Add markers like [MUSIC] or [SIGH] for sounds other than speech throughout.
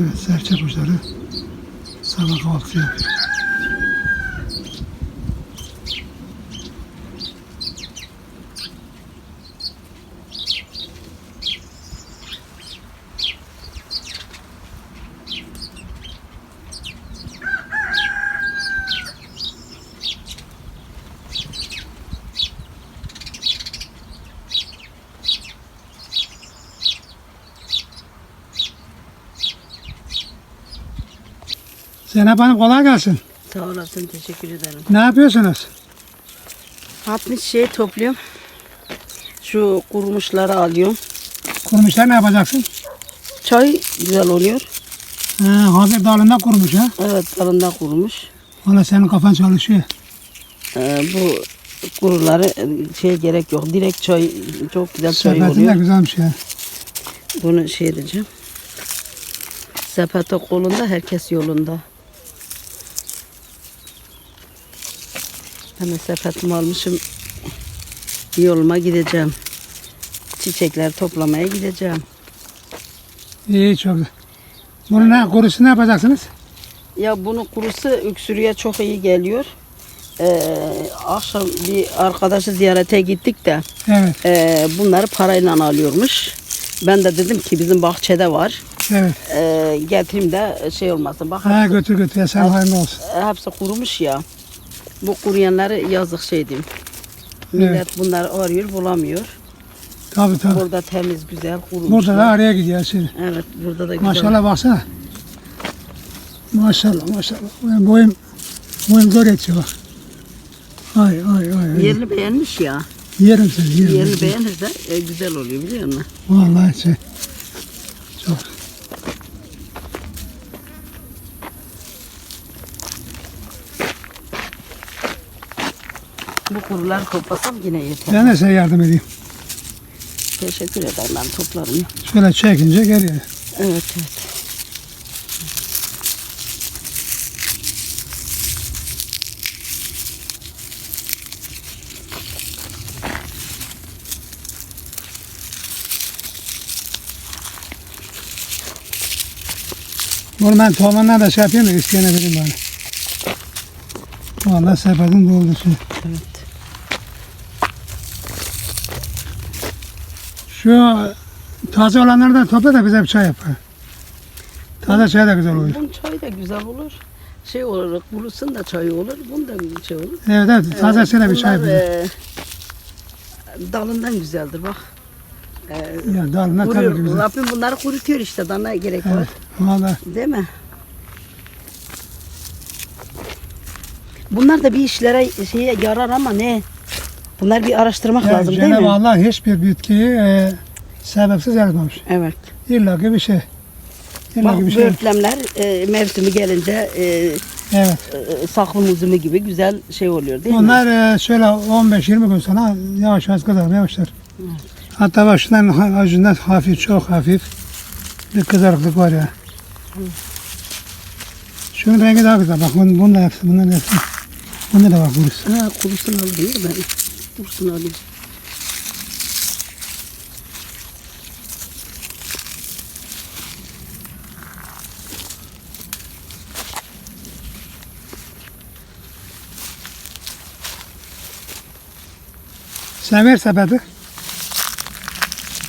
Evet serçe kuşları sabah kahvaltı yapıyor. Zeynep Hanım kolay gelsin. Sağ olasın teşekkür ederim. Ne yapıyorsunuz? 60 şey topluyorum. Şu kurumuşları alıyorum. Kurumuşlar ne yapacaksın? Çay güzel oluyor. Ha, hazır dalında kurumuş ha. Evet dalında kurumuş. Valla senin kafan çalışıyor. Ee, bu kuruları e, şey gerek yok. Direkt çay çok güzel çay Sepetin de oluyor. güzelmiş ya. Bunu şey edeceğim. Sepete kolunda herkes yolunda. Hemen sepetimi almışım. Yoluma gideceğim. Çiçekler toplamaya gideceğim. İyi çok. Bunu ne, kurusu ne yapacaksınız? Ya bunun kurusu öksürüğe çok iyi geliyor. Ee, akşam bir arkadaşı ziyarete gittik de Evet, e, bunları parayla alıyormuş. Ben de dedim ki bizim bahçede var. evet. E, getireyim de şey olmasın. Bak Ha götür götür ya sen hayırlı olsun. hepsi kurumuş ya. Bu kuruyanları yazık şey diyeyim. Millet bunları arıyor bulamıyor. Tabii tabii. Burada temiz güzel kurumuş. Burada da araya gidiyor şimdi. Evet burada da güzel. Maşallah baksana. Maşallah maşallah. Benim boyum, boyum zor yetiyor bak. Ay ay ay. ay. Yerini beğenmiş ya. Yerim seni yerim. Yerini beğenirse e, güzel oluyor biliyor musun? Vallahi şey. Bu kuruları toplasam yine yeter. Ben de size yardım edeyim. Teşekkür ederim ben toplarım. ya. Şöyle çekince geliyor. Evet evet. Bunu ben tohumuna da şey yapayım da isteyene vereyim bari. Vallahi sepetin doldusu. Evet. Şu taze olanları da topla da bize bir çay yap. ha. Taze çay da güzel oluyor. Bunun çayı da güzel olur. Şey olarak bulursun da çayı olur. Bunun da bir şey olur. Evet evet tazesiyle bir çay Bunlar, yapayım. e, dalından güzeldir bak. E, Ya dalına tabii kuruyor. güzel. Rabbim bunları kurutuyor işte. Daha ne gerek var. Evet. Vallahi Değil mi? Bunlar da bir işlere şeye yarar ama ne? Bunlar bir araştırmak ya lazım değil Cenab-ı mi? Allah hiçbir bitkiyi e, sebepsiz yaratmamış. Evet. İlla ki bir şey. İlla Bak bir bu şey. örtlemler e, mevsimi gelince e, Evet. e, saklı muzumu gibi güzel şey oluyor değil mi? Onlar e, şöyle 15-20 gün sonra yavaş yavaş kızarmaya başlar. Hatta başından acından hafif, çok hafif bir kızarıklık var ya. Şunun rengi daha güzel. Bak bunun, bunun da hepsi, bunların hepsi. Bunda da bak burası. Ha kurusunu alayım ben. Kurusunu alayım. Sen ver sepeti.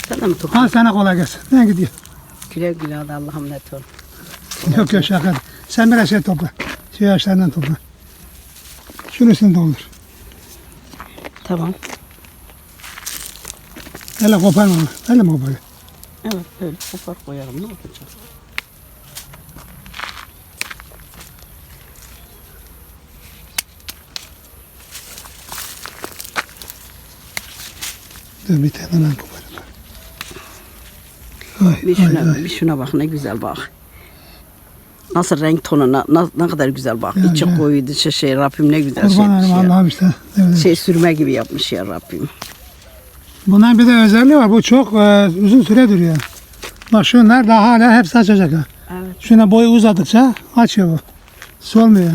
Sana mı topla? Al sana kolay gelsin. Ben gidiyor. Güle güle hadi Allah'ım net ol. Yok yok şaka. Sen biraz şey topla. Şu yaşlarından topla. Şunu sen doldur. Tamam. Hele koparma. Hele mi koparıyor? Evet böyle kopar koyarım ne olacak? Dur bir tane ben koparayım. Ay, Bir ay, şuna, ay. bir şuna bak ne güzel bak. Nasıl renk tonu na- na- ne, kadar güzel bak. Ya, İçi ya. koyu dışı şey Rabbim ne güzel şey, Kurban. Allah'ım işte. Evet. Şey sürme gibi yapmış ya Rabbim. Bunların bir de özelliği var. Bu çok e, uzun süre duruyor. Bak şunlar daha hala hepsi açacak ha. Evet. Şuna boyu uzadıkça açıyor bu. Solmuyor.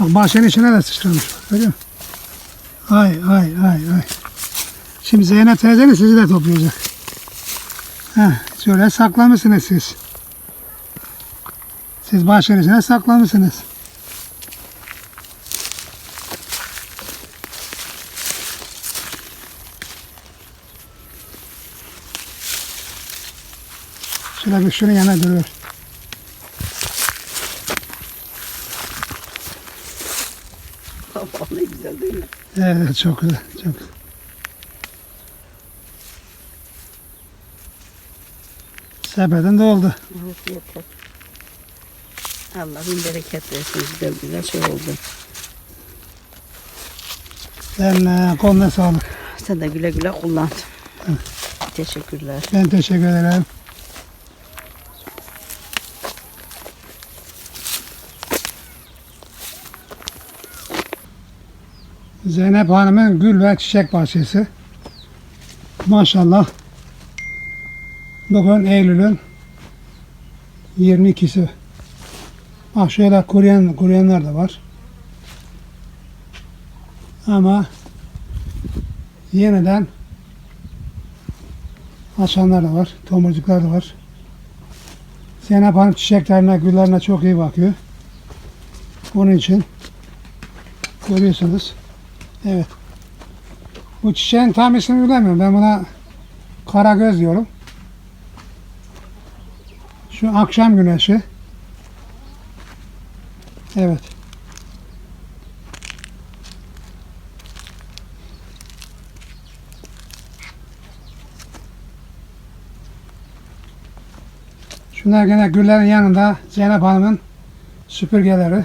Bak bahçenin içine de sıçramış. Görüyor musun? Ay ay ay ay. Şimdi Zeynep teyze de sizi de toplayacak. Heh, şöyle saklamışsınız siz. Siz başın içine saklamışsınız. Şöyle bir şunun yanına duruyor. ne [LAUGHS] güzel değil mi? Evet çok güzel. Çok güzel. Sepetin doldu. Evet yeter. Allah'ın bereket versin. Güzel güzel şey oldu. Eline koluna sağlık. Sen de güle güle kullan. Teşekkürler. Ben teşekkür ederim. Zeynep Hanım'ın gül ve çiçek bahçesi. Maşallah. Bugün Eylül'ün 22'si. Bak şöyle kuruyan, kuruyanlar da var. Ama yeniden açanlar da var. Tomurcuklar da var. Zeynep Hanım çiçeklerine, güllerine çok iyi bakıyor. Onun için görüyorsunuz. Evet. Bu çiçeğin tam ismini bilemiyorum. Ben buna karagöz diyorum. Şu akşam güneşi. Evet. Şunlar gene güllerin yanında Zeynep Hanım'ın süpürgeleri.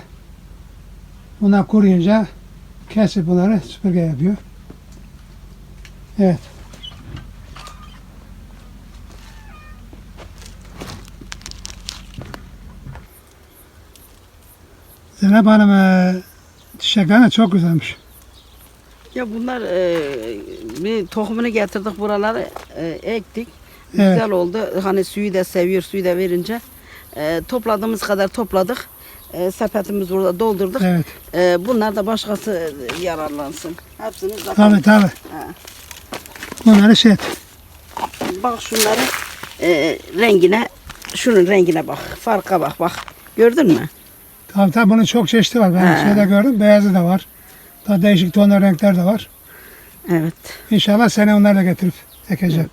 Bunlar kuruyunca kesip bunları süpürge yapıyor. Evet. Zeynep Hanım e, çiçekler de çok güzelmiş. Ya bunlar e, bir tohumunu getirdik buraları e, ektik. Evet. Güzel oldu. Hani suyu da seviyor, suyu da verince. E, topladığımız kadar topladık. E, sepetimizi burada doldurduk. Evet. E, bunlar da başkası yararlansın. Hepsini zaten. Tabii tabii. Ha. Bunları şey et. Bak şunları e, rengine, şunun rengine bak. Farka bak bak. Gördün mü? Tabii tabii bunun çok çeşidi var. Ben He. şeyde gördüm. Beyazı da var. Daha değişik tonlar renkler de var. Evet. İnşallah sene onları da getirip ekeceğim.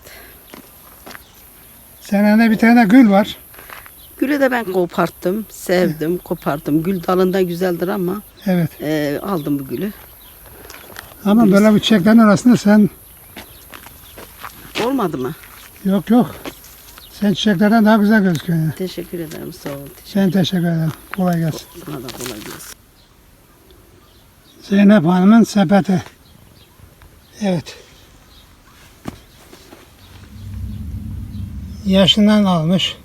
Senede bir tane gül var. Gülü de ben koparttım. Sevdim, koparttım. Gül dalında güzeldir ama Evet. e, aldım bu gülü. Ama böyle bir çiçeklerin arasında sen Olmadı mı? yok yok. Sen çiçeklerden daha güzel gözüküyorsun. Teşekkür ederim. Sağ ol. Teşekkür Ben teşekkür ederim. Kolay gelsin. Sana da kolay gelsin. Zeynep Hanım'ın sepeti. Evet. Yaşından almış.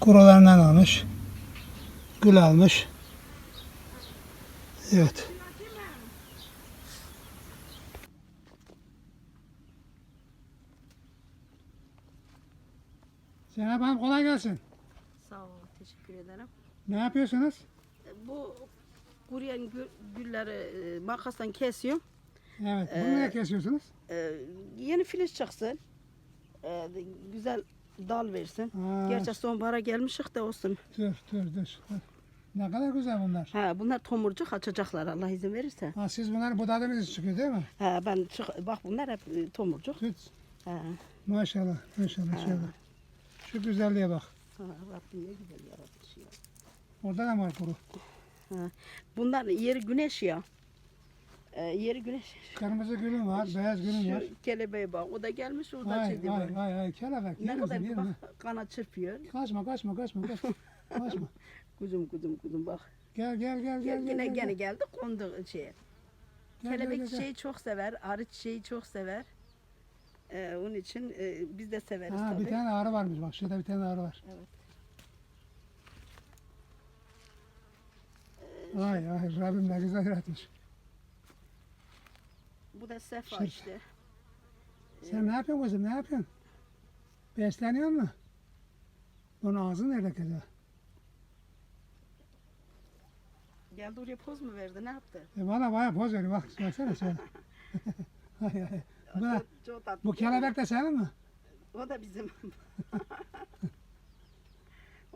Kurularından almış. Gül almış. Evet. Zeynep Hanım kolay gelsin. Sağ ol. Teşekkür ederim. Ne yapıyorsunuz? Bu kuruyan gül, gülleri e, makasla kesiyorum. Evet. Bunu Ee, ne kesiyorsunuz? E, yeni filiz çıksın. E, güzel dal versin. Ha, Gerçi sonbahara gelmişik de olsun. Dur dur dur. Ne kadar güzel bunlar. Ha, bunlar tomurcuk açacaklar Allah izin verirse. Ha, siz bunları budadığınız için çıkıyor değil mi? Ha, ben çık, bak bunlar hep e, tomurcuk. Tut. Ha, Maşallah, maşallah şöyle. Şu güzelliğe bak. ha, Rabbim ne güzel yaratmış ya. Orada da var kuru. Bunlar yeri güneş ya. E, yeri güneş. Kırmızı gülüm var, beyaz gülüm var. Şu kelebeğe bak. O da gelmiş orada Ay çizdi ay böyle. ay ay kelebek. Ne kadar bak [LAUGHS] kana çırpıyor. Kaçma kaçma kaçma kaçma. [LAUGHS] kaçma. Kuzum kuzum kuzum bak. Gel gel gel gel. Gel, gel, gene gel, gene gel. geldi kondu şeye. Gel, Kelebek gel. çiçeği çok sever, arı çiçeği çok sever. Ee, onun için e, biz de severiz Ha, tabii. bir tane arı varmış bak. Şurada bir tane arı var. Evet. Ay ay Rabbim ne güzel yaratmış. Bu da sefa Şey- işte. Sen ne yapıyorsun kızım ne yapıyorsun? Besleniyor mu? Bunun ağzı nerede kızı? Geldi oraya poz mu verdi ne yaptı? E bana bayağı poz veriyor bak. Baksana şöyle. [LAUGHS] ay ay. Bu da- çok, çok tatlı. Bu kelebek de senin mi? O da bizim. [LAUGHS]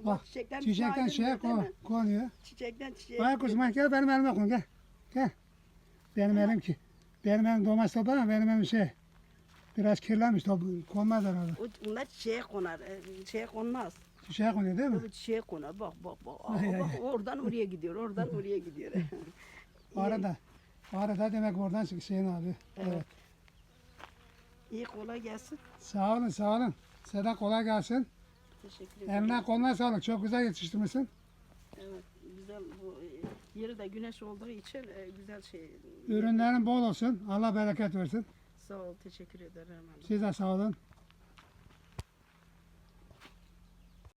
Bak, çiçekten Çiçekten çiçeğe şeye değil mi? ko- konuyor. Çiçekten çiçeğe. Vay kuzum gel benim elime koy gel. Gel. Benim elim ki. Benim elim domates topu ama benim elim şey. Biraz kirlenmiş top konmaz herhalde. Bunlar çiçeğe konar. e, Çiçeğe konmaz. Şişeye konuyor değil mi? Bu çiçeğe konar. Bak bak bak. Aa, Ay, bak ay. oradan oraya gidiyor. Oradan oraya gidiyor. [LAUGHS] Arada. Arada demek oradan çık Hüseyin abi. Evet. Evet. İyi kolay gelsin. Sağ olun sağ olun. Size kolay gelsin. Teşekkür ederim. Eline koluna sağlık. Çok güzel yetiştirmişsin. Evet, güzel bu e, yeri de güneş olduğu için e, güzel şey. Ürünlerin bol olsun. Allah bereket versin. Sağ ol, teşekkür ederim. Siz de sağ olun.